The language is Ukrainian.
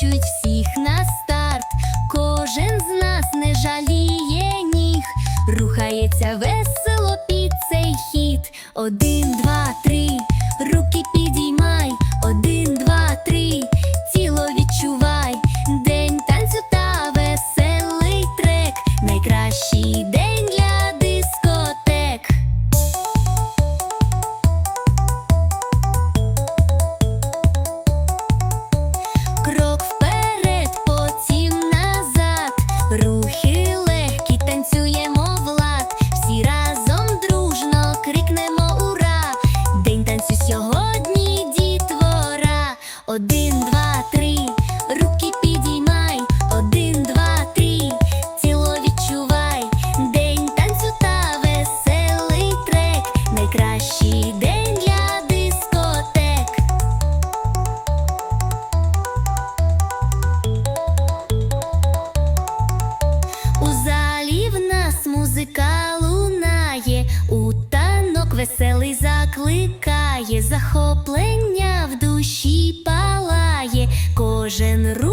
кличуть всіх на старт. Кожен з нас не жаліє ніг, рухається весело під цей хід. Один, два, три, руки підіймай. Один, День для дискотек. У залі в нас музика лунає, у танок веселий закликає, захоплення в душі палає, кожен рух